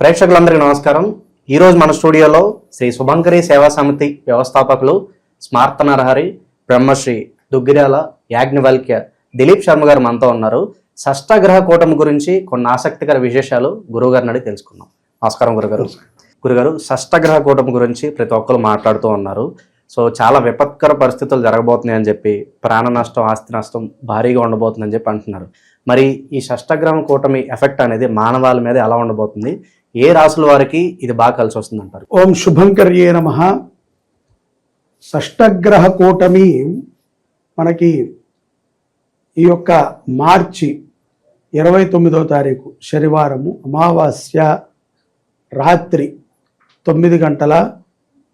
ప్రేక్షకులందరికీ నమస్కారం. ఈరోజు మన స్టూడియోలో శ్రీ శుభంకరి సేవా సమితి వ్యవస్థాపకులు స్మార్త నరహరి బ్రహ్మశ్రీ దుగ్గిరాల యాజ్ఞవల్క్య దిలీప్ శర్మ గారు మనతో ఉన్నారు. షష్టగ్రహ కూటమి గురించి కొన్ని ఆసక్తికర విశేషాలు గురువుగారిని అడిగి తెలుసుకున్నాం నమస్కారం గురుగారు. గురుగారు షష్ఠగ్రహ కూటమి గురించి ప్రతి ఒక్కరు మాట్లాడుతూ ఉన్నారు. సో చాలా విపత్కర పరిస్థితులు జరగబోతున్నాయని చెప్పి ప్రాణ నష్టం ఆస్తి నష్టం భారీగా ఉండబోతుందని చెప్పి అంటున్నారు. మరి ఈ షష్ఠగ్రహం కూటమి ఎఫెక్ట్ అనేది మానవాళి మీద ఎలా ఉండబోతుంది? ఏ రాసుల వారికి ఇది బాగా కలిసి వస్తుంది అంటారు ఓం శుభంకర్యే నమ. షష్టగ్రహ కూటమి మనకి ఈ యొక్క మార్చి ఇరవై తొమ్మిదవ తారీఖు శనివారము అమావాస్య రాత్రి తొమ్మిది గంటల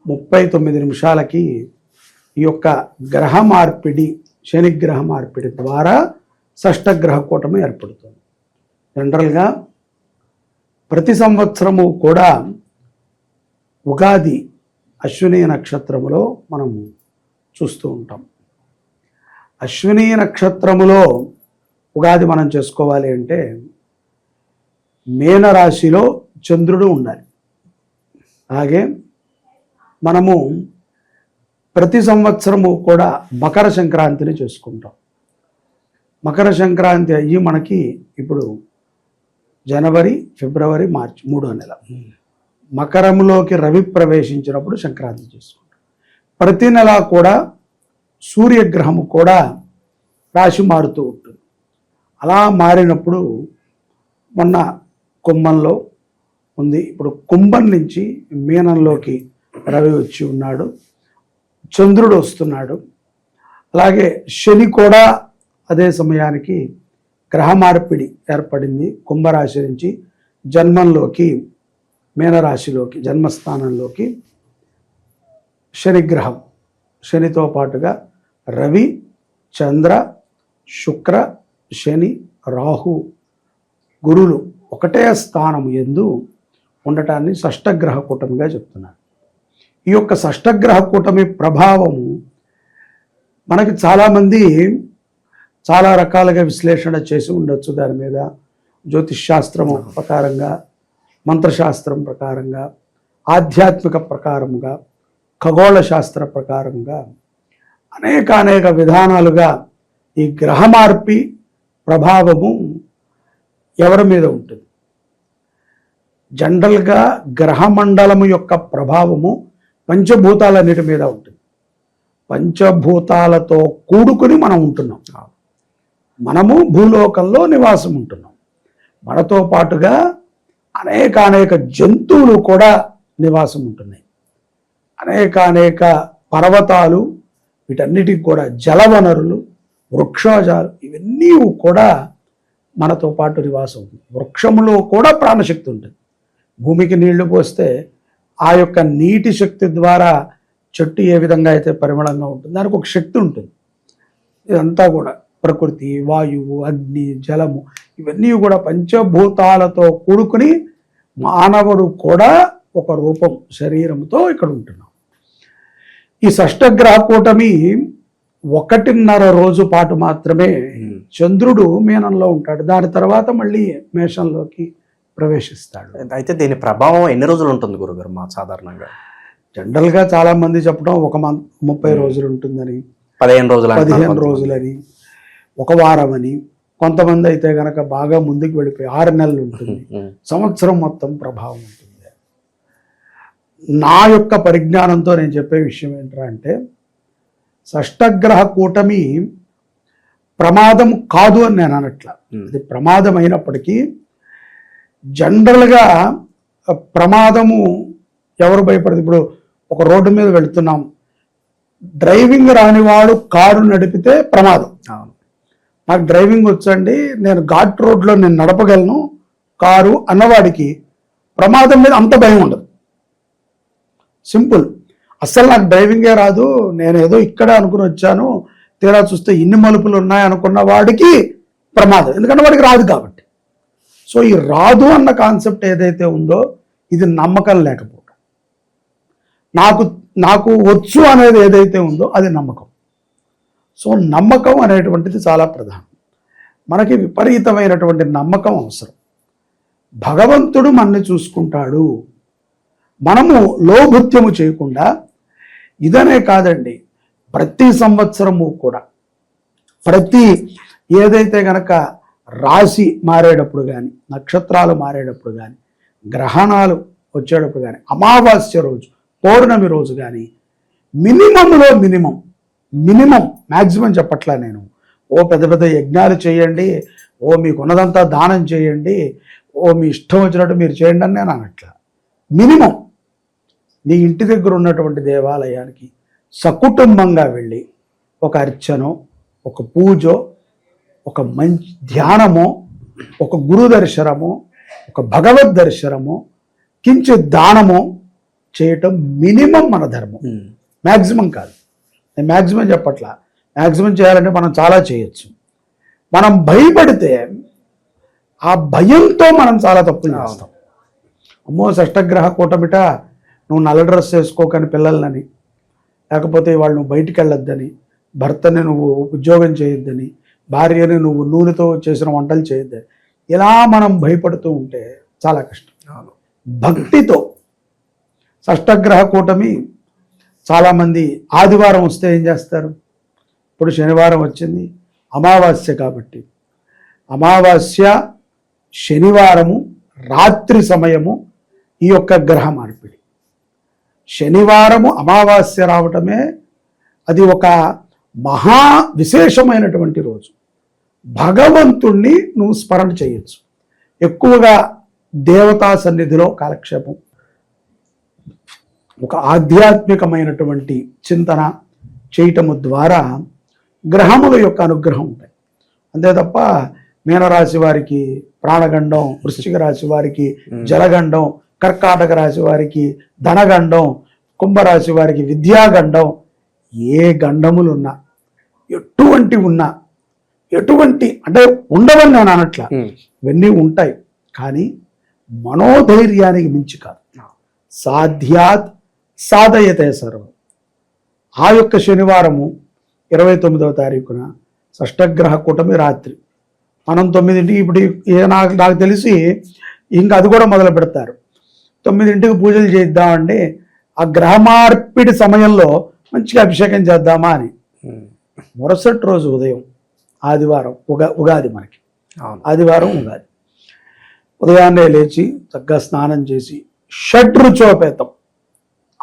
ముప్పై తొమ్మిది నిమిషాలకి ఈ యొక్క గ్రహ మార్పిడి శనిగ్రహ మార్పిడి ద్వారా షష్టగ్రహ కూటమి ఏర్పడుతుంది. జనరల్గా ప్రతి సంవత్సరము కూడా ఉగాది అశ్విని నక్షత్రములో మనము చూస్తూ ఉంటాం. అశ్విని నక్షత్రములో ఉగాది మనం చేసుకోవాలి అంటే మేనరాశిలో చంద్రుడు ఉండాలి. అలాగే మనము ప్రతి సంవత్సరము కూడా మకర సంక్రాంతిని చేసుకుంటాం. మకర సంక్రాంతి అయ్యి మనకి ఇప్పుడు జనవరి ఫిబ్రవరి మార్చి మూడో నెల. మకరంలోకి రవి ప్రవేశించినప్పుడు సంక్రాంతి చేసుకుంటాం ప్రతి నెల కూడా సూర్యగ్రహము కూడా రాశి మారుతూ ఉంటుంది. అలా మారినప్పుడు మొన్న కుంభంలో ఉంది. ఇప్పుడు కుంభం నుంచి మీనంలోకి రవి వచ్చి ఉన్నాడు. చంద్రుడు వస్తున్నాడు. అలాగే శని కూడా అదే సమయానికి గ్రహ మార్పిడి ఏర్పడింది కుంభరాశి నుంచి జన్మంలోకి మీనరాశిలోకి జన్మస్థానంలోకి. శనిగ్రహం శనితో పాటుగా రవి చంద్ర శుక్ర శని రాహు. గురులు ఒకటే స్థానం ఎందు ఉండటాన్ని షష్టగ్రహ కూటమిగా చెప్తున్నారు. ఈ యొక్క షష్టగ్రహ కూటమి ప్రభావము మనకి చాలామంది చాలా రకాలుగా విశ్లేషణ చేసి ఉండొచ్చు దాని మీద. జ్యోతిష్ శాస్త్రం ప్రకారంగా మంత్రశాస్త్రం ప్రకారంగా ఆధ్యాత్మిక ప్రకారముగా ఖగోళ శాస్త్ర ప్రకారంగా అనేక అనేక విధానాలుగా ఈ గ్రహ మార్పి ప్రభావము ఎవరి మీద ఉంటుంది? జనరల్గా గ్రహమండలము యొక్క ప్రభావము పంచభూతాలన్నిటి మీద ఉంటుంది. పంచభూతాలతో కూడుకుని మనం ఉంటున్నాం. మనము భూలోకంలో నివాసం ఉంటున్నాం మనతో పాటుగా అనేక అనేక జంతువులు కూడా నివాసం ఉంటున్నాయి అనేక అనేక పర్వతాలు వీటన్నిటికి కూడా జలవనరులు వృక్షజాలు ఇవన్నీ కూడా మనతో పాటు నివాసం. ఉంటుంది వృక్షములో కూడా ప్రాణశక్తి ఉంటుంది. భూమికి నీళ్ళు పోస్తే ఆ యొక్క నీటి శక్తి ద్వారా చెట్టు ఏ విధంగా అయితే పరిమళంగా ఉంటుంది దానికి ఒక శక్తి ఉంటుంది. ఇదంతా కూడా ప్రకృతి వాయువు అగ్ని జలము ఇవన్నీ కూడా పంచభూతాలతో కూడుకుని మానవుడు కూడా ఒక రూపం శరీరంతో ఇక్కడ ఉంటున్నాం. ఈ షష్టగ్రహ కూటమి ఒకటిన్నర రోజు పాటు మాత్రమే చంద్రుడు మీనంలో ఉంటాడు. దాని తర్వాత మళ్ళీ మేషంలోకి ప్రవేశిస్తాడు. అయితే దీని ప్రభావం ఎన్ని రోజులు ఉంటుంది గురుగారు మా సాధారణంగా? జనరల్గా చాలా మంది చెప్పడం ఒక మంత్ ముప్పై రోజులు ఉంటుందని. పదిహేను రోజులు పదిహేను. రోజులని. ఒక వారం అని కొంతమంది అయితే గనక బాగా ముందుకు వెళ్ళిపోయి ఆరు నెలలు ఉంటుంది. సంవత్సరం మొత్తం ప్రభావం ఉంటుంది. నా యొక్క పరిజ్ఞానంతో నేను చెప్పే విషయం ఏంట్రా అంటే షష్టగ్రహ కూటమి ప్రమాదం కాదు అని నేను అనట్ల. ఇది ప్రమాదం అయినప్పటికీ జనరల్గా ప్రమాదము ఎవరు భయపడదు. ఇప్పుడు ఒక రోడ్డు మీద వెళుతున్నాం. డ్రైవింగ్ రానివాడు కారు నడిపితే ప్రమాదం. నాకు డ్రైవింగ్ వచ్చండి నేను ఘాట్ రోడ్లో నేను నడపగలను కారు అన్నవాడికి ప్రమాదం మీద అంత భయం ఉండదు. సింపుల్. అస్సలు నాకు డ్రైవింగే రాదు నేను ఏదో ఇక్కడ అనుకుని వచ్చాను తీరా చూస్తే ఇన్ని మలుపులు ఉన్నాయి అనుకున్న వాడికి ప్రమాదం ఎందుకంటే వాడికి రాదు కాబట్టి. సో ఈ రాదు అన్న కాన్సెప్ట్ ఏదైతే ఉందో ఇది నమ్మకం లేకపోవడం నాకు నాకు వచ్చు అనేది ఏదైతే ఉందో అది నమ్మకం. సో నమ్మకం అనేటువంటిది చాలా ప్రధానం. మనకి విపరీతమైనటువంటి నమ్మకం అవసరం. భగవంతుడు మనని చూసుకుంటాడు. మనము లోభృత్యము చేయకుండా ఇదనే కాదండి ప్రతి సంవత్సరము కూడా. ప్రతి ఏదైతే గనక రాశి మారేటప్పుడు కానీ నక్షత్రాలు మారేటప్పుడు కానీ గ్రహణాలు వచ్చేటప్పుడు కానీ అమావాస్య రోజు పౌర్ణమి రోజు కానీ మినిమంలో మినిమం మినిమం మ్యాక్సిమం చెప్పట్లా నేను. ఓ పెద్ద పెద్ద యజ్ఞాలు చేయండి ఓ మీకు ఉన్నదంతా దానం చేయండి ఓ మీ ఇష్టం వచ్చినట్టు మీరు చేయండి అని నేను అనట్లా. మినిమం. నీ ఇంటి దగ్గర ఉన్నటువంటి దేవాలయానికి సకుటుంబంగా వెళ్ళి ఒక అర్చనో ఒక పూజో ఒక మంచి ధ్యానమో ఒక గురు దర్శనమో ఒక భగవద్ దర్శనమో కించిత్ దానమో చేయటం మినిమం మన ధర్మం. మ్యాక్సిమం కాదు. నేను మ్యాక్సిమం చెప్పట్లా. మ్యాక్సిమం చేయాలంటే మనం చాలా చేయొచ్చు. మనం భయపడితే ఆ భయంతో మనం చాలా తప్పులు చేస్తాం. అమ్మో షష్టగ్రహ కూటమిట నువ్వు నల్ల డ్రెస్ వేసుకోకని పిల్లలని లేకపోతే వాళ్ళు నువ్వు బయటికి వెళ్ళొద్దని భర్తని నువ్వు ఉద్యోగం చేయొద్దని భార్యని నువ్వు నూనెతో చేసిన వంటలు చేయొద్దని ఇలా మనం భయపడుతూ ఉంటే చాలా కష్టం. భక్తితో షష్టగ్రహ కూటమి చాలామంది ఆదివారం వస్తే ఏం చేస్తారు? ఇప్పుడు శనివారం వచ్చింది. అమావాస్య కాబట్టి. అమావాస్య శనివారము రాత్రి సమయము ఈ యొక్క గ్రహ మార్పిడి. శనివారము అమావాస్య రావటమే అది ఒక మహా విశేషమైనటువంటి రోజు. భగవంతుణ్ణి నువ్వు స్మరణ చేయొచ్చు. ఎక్కువగా దేవతా సన్నిధిలో కాలక్షేపం ఒక ఆధ్యాత్మికమైనటువంటి చింతన చేయటము ద్వారా గ్రహముల యొక్క అనుగ్రహం ఉంటాయి. అంతే తప్ప మీనరాశి వారికి ప్రాణగండం వృశ్చిక రాశి వారికి జలగండం కర్కాటక రాశి వారికి ధనగండం కుంభరాశి వారికి విద్యాగండం ఏ గండములు ఉన్నా ఎటువంటి ఉన్నా ఎటువంటి అంటే ఉండవని నేను అనట్లా. ఇవన్నీ ఉంటాయి. కానీ మనోధైర్యానికి మించి కాదు. సాధ్యాత్ సాధయతే సర్వం. ఆ యొక్క శనివారము ఇరవై తొమ్మిదవ తారీఖున షష్టగ్రహ కూటమి రాత్రి. మనం తొమ్మిదింటికి ఇప్పుడు నాకు నాకు తెలిసి ఇంకా అది కూడా మొదలు పెడతారు. తొమ్మిదింటికి పూజలు చేద్దామండి ఆ గ్రహ మార్పిడి సమయంలో మంచిగా అభిషేకం చేద్దామా అని. మరుసటి రోజు ఉదయం ఆదివారం ఉగా ఉగాది మనకి. ఆదివారం ఉగాది. ఉదయాన్నే లేచి చక్కగా స్నానం చేసి షడ్ రుచోపేతం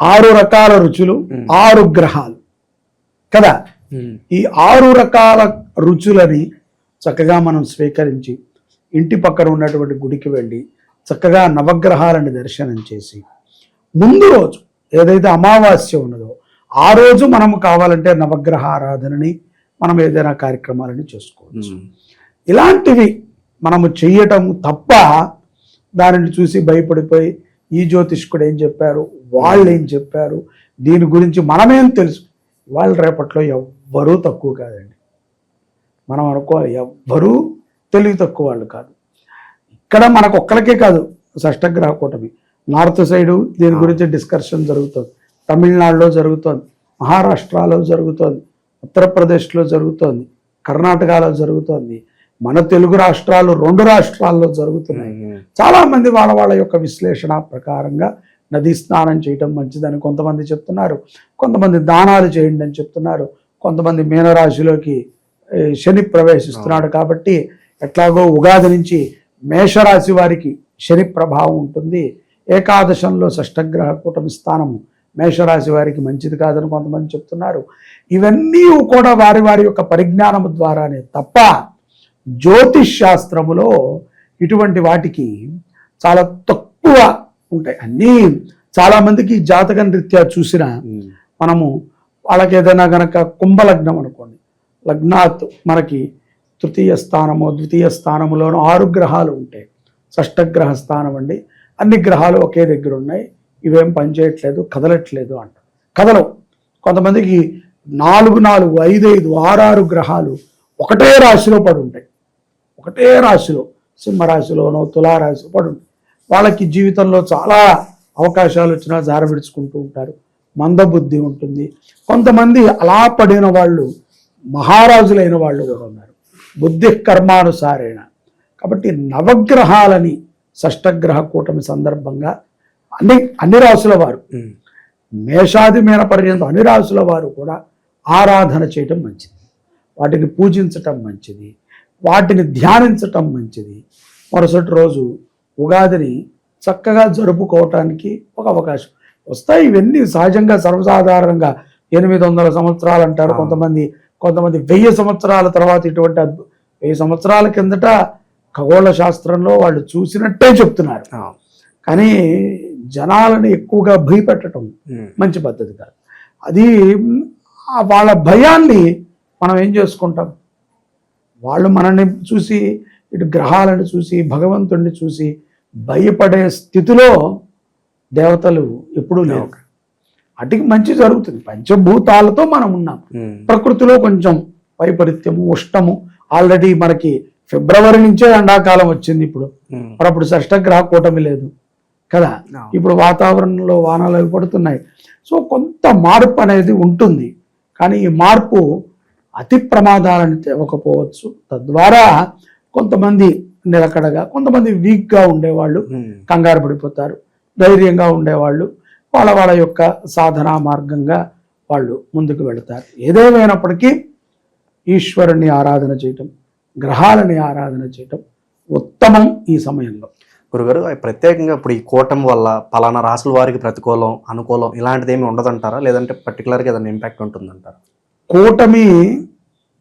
ఆరు రకాల రుచులు ఆరు గ్రహాలు. కదా? ఈ ఆరు రకాల రుచులని చక్కగా మనం స్వీకరించి ఇంటి పక్కన ఉన్నటువంటి గుడికి వెళ్ళి చక్కగా నవగ్రహాలని దర్శనం చేసి ముందు రోజు ఏదైతే అమావాస్య ఉన్నదో ఆ రోజు మనము కావాలంటే నవగ్రహ ఆరాధనని మనం ఏదైనా కార్యక్రమాలని చేసుకోవచ్చు. ఇలాంటివి మనము చెయ్యటం తప్ప దానిని చూసి భయపడిపోయి ఈ జ్యోతిష్కుడు ఏం చెప్పారు? వాళ్ళు ఏం చెప్పారు? దీని గురించి మనమేం తెలుసు? వాళ్ళ రేపట్లో ఎవ్వరూ తక్కువ కాదండి. మనం అనుకోవాలి ఎవ్వరూ తెలివి తక్కువ వాళ్ళు కాదు. ఇక్కడ మనకు ఒక్కరికే కాదు షష్టగ్రహ కూటమి. నార్త్ సైడు దీని గురించి డిస్కషన్ జరుగుతుంది. తమిళనాడులో జరుగుతోంది. మహారాష్ట్రలో జరుగుతోంది. ఉత్తరప్రదేశ్లో జరుగుతోంది. కర్ణాటకలో జరుగుతోంది. మన తెలుగు రాష్ట్రాలు రెండు రాష్ట్రాల్లో జరుగుతున్నాయి. చాలా మంది వాళ్ళ వాళ్ళ యొక్క విశ్లేషణ ప్రకారంగా నదీ స్నానం చేయటం మంచిదని కొంతమంది చెప్తున్నారు. కొంతమంది దానాలు చేయండి అని చెప్తున్నారు. కొంతమంది మీనరాశిలోకి శని ప్రవేశిస్తున్నాడు కాబట్టి ఎట్లాగో ఉగాది నుంచి మేషరాశి వారికి శని ప్రభావం ఉంటుంది. ఏకాదశంలో షష్టగ్రహ కూటమి స్థానము మేషరాశి వారికి మంచిది కాదని కొంతమంది చెప్తున్నారు. ఇవన్నీ కూడా వారి వారి యొక్క పరిజ్ఞానము ద్వారానే తప్ప జ్యోతిష్ శాస్త్రములో ఇటువంటి వాటికి చాలా తక్కువ ఉంటాయి. అన్నీ చాలా మందికి జాతకం రీత్యా చూసిన మనము వాళ్ళకి ఏదైనా గనక కుంభలగ్నం అనుకోండి. లగ్నాత్ మనకి తృతీయ స్థానము ద్వితీయ స్థానములోను ఆరు గ్రహాలు ఉంటాయి. షష్టగ్రహ స్థానం అండి. అన్ని గ్రహాలు ఒకే దగ్గర ఉన్నాయి. ఇవేం పనిచేయట్లేదు కదలట్లేదు అంట. కదలవు. కొంతమందికి నాలుగు నాలుగు ఐదు ఐదు ఆరారు గ్రహాలు ఒకటే రాశిలో పడి ఉంటాయి. ఒకటే రాశిలో సింహరాశిలోనో తులారాశిలో పడి వాళ్ళకి జీవితంలో చాలా అవకాశాలు వచ్చినా జార విడుచుకుంటూ ఉంటారు. మందబుద్ధి ఉంటుంది. కొంతమంది అలా పడిన వాళ్ళు మహారాజులైన వాళ్ళు కూడా ఉన్నారు. బుద్ధి కర్మానుసారేణ. కాబట్టి నవగ్రహాలని షష్టగ్రహ కూటమి సందర్భంగా అన్ని అన్ని రాసుల వారు. మేషాది మీన పర్యంతం అన్ని రాసుల వారు కూడా ఆరాధన చేయటం మంచిది. వాటిని పూజించటం మంచిది. వాటిని ధ్యానించటం మంచిది మరుసటి రోజు ఉగాదిని చక్కగా జరుపుకోవటానికి ఒక అవకాశం వస్తాయి ఇవన్నీ సహజంగా సర్వసాధారణంగా ఎనిమిది వందల సంవత్సరాలు అంటారు. కొంతమంది కొంతమంది వెయ్యి సంవత్సరాల తర్వాత ఇటువంటి వెయ్యి సంవత్సరాల కిందట ఖగోళ శాస్త్రంలో వాళ్ళు చూసినట్టే చెప్తున్నారు. కానీ జనాలను ఎక్కువగా భయపెట్టడం. మంచి పద్ధతి కాదు అది వాళ్ళ భయాన్ని మనం ఏం చేసుకుంటాం వాళ్ళు మనల్ని చూసి ఇటు గ్రహాలను చూసి భగవంతుడిని చూసి భయపడే స్థితిలో దేవతలు ఎప్పుడూ లేవు అటుకి మంచి జరుగుతుంది. పంచభూతాలతో మనం ఉన్నాం. ప్రకృతిలో కొంచెం వైపరీత్యము ఉష్ణము. ఆల్రెడీ మనకి ఫిబ్రవరి నుంచే ఎండాకాలం వచ్చింది ఇప్పుడు. మరి అప్పుడు షష్టగ్రహ కూటమి లేదు. కదా. ఇప్పుడు వాతావరణంలో వానలు అవి పడుతున్నాయి. సో కొంత మార్పు అనేది ఉంటుంది. కానీ ఈ మార్పు అతి ప్రమాదాలను తేవకపోవచ్చు తద్వారా కొంతమంది నిలకడగా కొంతమంది వీక్గా ఉండేవాళ్ళు. కంగారు పడిపోతారు. ధైర్యంగా ఉండేవాళ్ళు. వాళ్ళ వాళ్ళ యొక్క సాధనా మార్గంగా వాళ్ళు ముందుకు వెళతారు. ఏదేమైనప్పటికీ ఈశ్వరుని ఆరాధన చేయటం గ్రహాలని ఆరాధన చేయటం ఉత్తమం ఈ సమయంలో. గురుగారు ప్రత్యేకంగా ఇప్పుడు ఈ కూటమి వల్ల పలానా రాసుల వారికి ప్రతికూలం అనుకూలం ఇలాంటిది ఏమి ఉండదంటారా? లేదంటే పర్టికులర్గా ఏదైనా ఇంపాక్ట్ ఉంటుందంటారా? కూటమి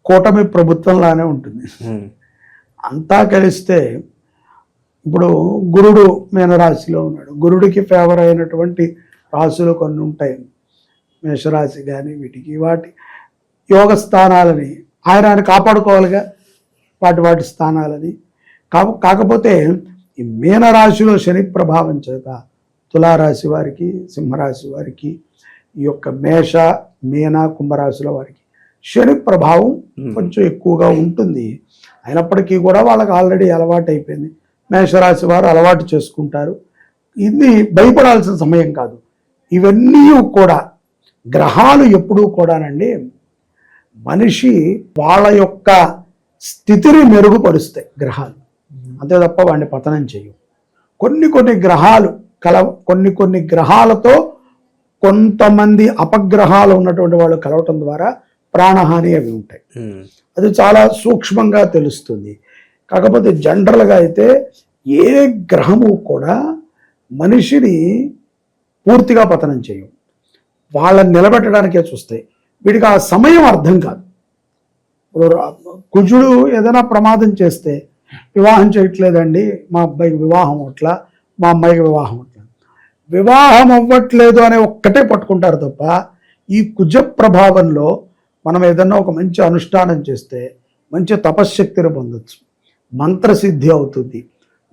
కూటమి ప్రభుత్వంలానే ఉంటుంది. అంతా కలిస్తే ఇప్పుడు గురుడు మీనరాశిలో ఉన్నాడు. గురుడికి ఫేవర్ అయినటువంటి రాశులు కొన్ని ఉంటాయి. మేషరాశి కానీ వీటికి వాటి యోగ స్థానాలని ఆయన ఆయన కాపాడుకోవాలిగా వాటి వాటి స్థానాలని. కా కాకపోతే ఈ మీనరాశిలో శని ప్రభావం చేత తులారాశి వారికి సింహరాశి వారికి ఈ యొక్క మేష మీన కుంభరాశుల వారికి శని ప్రభావం కొంచెం ఎక్కువగా ఉంటుంది. అయినప్పటికీ కూడా వాళ్ళకి ఆల్రెడీ అలవాటు అయిపోయింది. మేషరాశి వారు అలవాటు చేసుకుంటారు. ఇది భయపడాల్సిన సమయం కాదు. ఇవన్నీ కూడా గ్రహాలు ఎప్పుడూ కూడానండి మనిషి వాళ్ళ యొక్క స్థితిని మెరుగుపరుస్తాయి గ్రహాలు. అంతే తప్ప వాడిని పతనం చేయవు. కొన్ని కొన్ని గ్రహాలు కల కొన్ని కొన్ని గ్రహాలతో కొంతమంది అపగ్రహాలు ఉన్నటువంటి వాళ్ళు కలవటం ద్వారా ప్రాణహాని అవి ఉంటాయి. అది చాలా సూక్ష్మంగా తెలుస్తుంది. కాకపోతే జనరల్గా అయితే ఏ గ్రహము కూడా మనిషిని పూర్తిగా పతనం చేయవు. వాళ్ళని నిలబెట్టడానికే చూస్తాయి. వీడికి ఆ సమయం అర్థం కాదు. ఇప్పుడు కుజుడు ఏదైనా ప్రమాదం చేస్తే వివాహం చేయట్లేదండి మా అబ్బాయికి వివాహం అట్లా మా అమ్మాయికి వివాహం వివాహం అవ్వట్లేదు అనే ఒక్కటే పట్టుకుంటారు తప్ప ఈ కుజ ప్రభావంలో మనం ఏదన్నా ఒక మంచి అనుష్ఠానం చేస్తే మంచి తపశ్శక్తిని పొందవచ్చు మంత్రసిద్ధి అవుతుంది.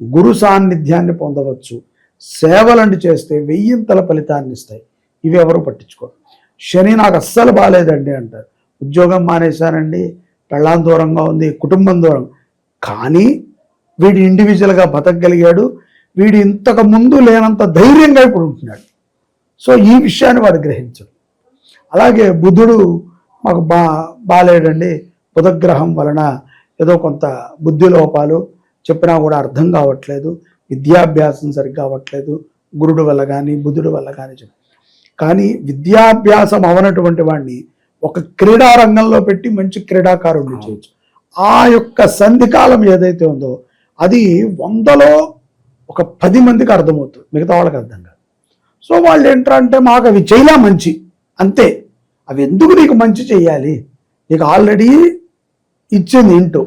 గురు సాన్నిధ్యాన్ని పొందవచ్చు. సేవలను చేస్తే వెయ్యింతల ఫలితాన్ని ఇస్తాయి. ఇవి ఎవరు పట్టించుకోరు. శని నాకు అస్సలు బాగాలేదండి అంటారు. ఉద్యోగం మానేశానండి. పెళ్ళాం దూరంగా ఉంది. కుటుంబం దూరం. కానీ వీడు ఇండివిజువల్గా బతకగలిగాడు. వీడు ఇంతకు ముందు లేనంత ధైర్యంగా ఇప్పుడు ఉంటున్నాడు. సో ఈ విషయాన్ని వాడు గ్రహించడు. అలాగే బుధుడు మాకు బా బాలేడండి. బుధగ్రహం వలన ఏదో కొంత బుద్ధి లోపాలు చెప్పినా కూడా అర్థం కావట్లేదు. విద్యాభ్యాసం సరిగ్గా అవ్వట్లేదు. గురుడు వల్ల కానీ బుధుడు వల్ల కానీ చెప్పి. కానీ విద్యాభ్యాసం అవనటువంటి వాడిని ఒక క్రీడా రంగంలో పెట్టి మంచి క్రీడాకారుడిని చేయొచ్చు. ఆ యొక్క సంధికాలం ఏదైతే ఉందో అది వందలో ఒక పది మందికి అర్థమవుతుంది. మిగతా వాళ్ళకి అర్థం కాదు. సో వాళ్ళు ఏంటంటే మాకు అవి చేయలే మంచి. అంతే. అవి ఎందుకు నీకు మంచి చెయ్యాలి? నీకు ఆల్రెడీ ఇచ్చింది ఇంటూ.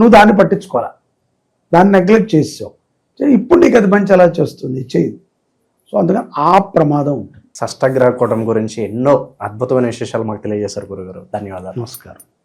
నువ్వు దాన్ని పట్టించుకోవాలా? దాన్ని నెగ్లెక్ట్ చేసావు ఇప్పుడు నీకు అది మంచి ఎలా చేస్తుంది? చేయదు సో అందుకని ఆ ప్రమాదం ఉంటుంది. షష్టగ్రహ కూటమి గురించి ఎన్నో అద్భుతమైన విశేషాలు మాకు తెలియజేశారు గురుగారు. ధన్యవాదాలు. నమస్కారం.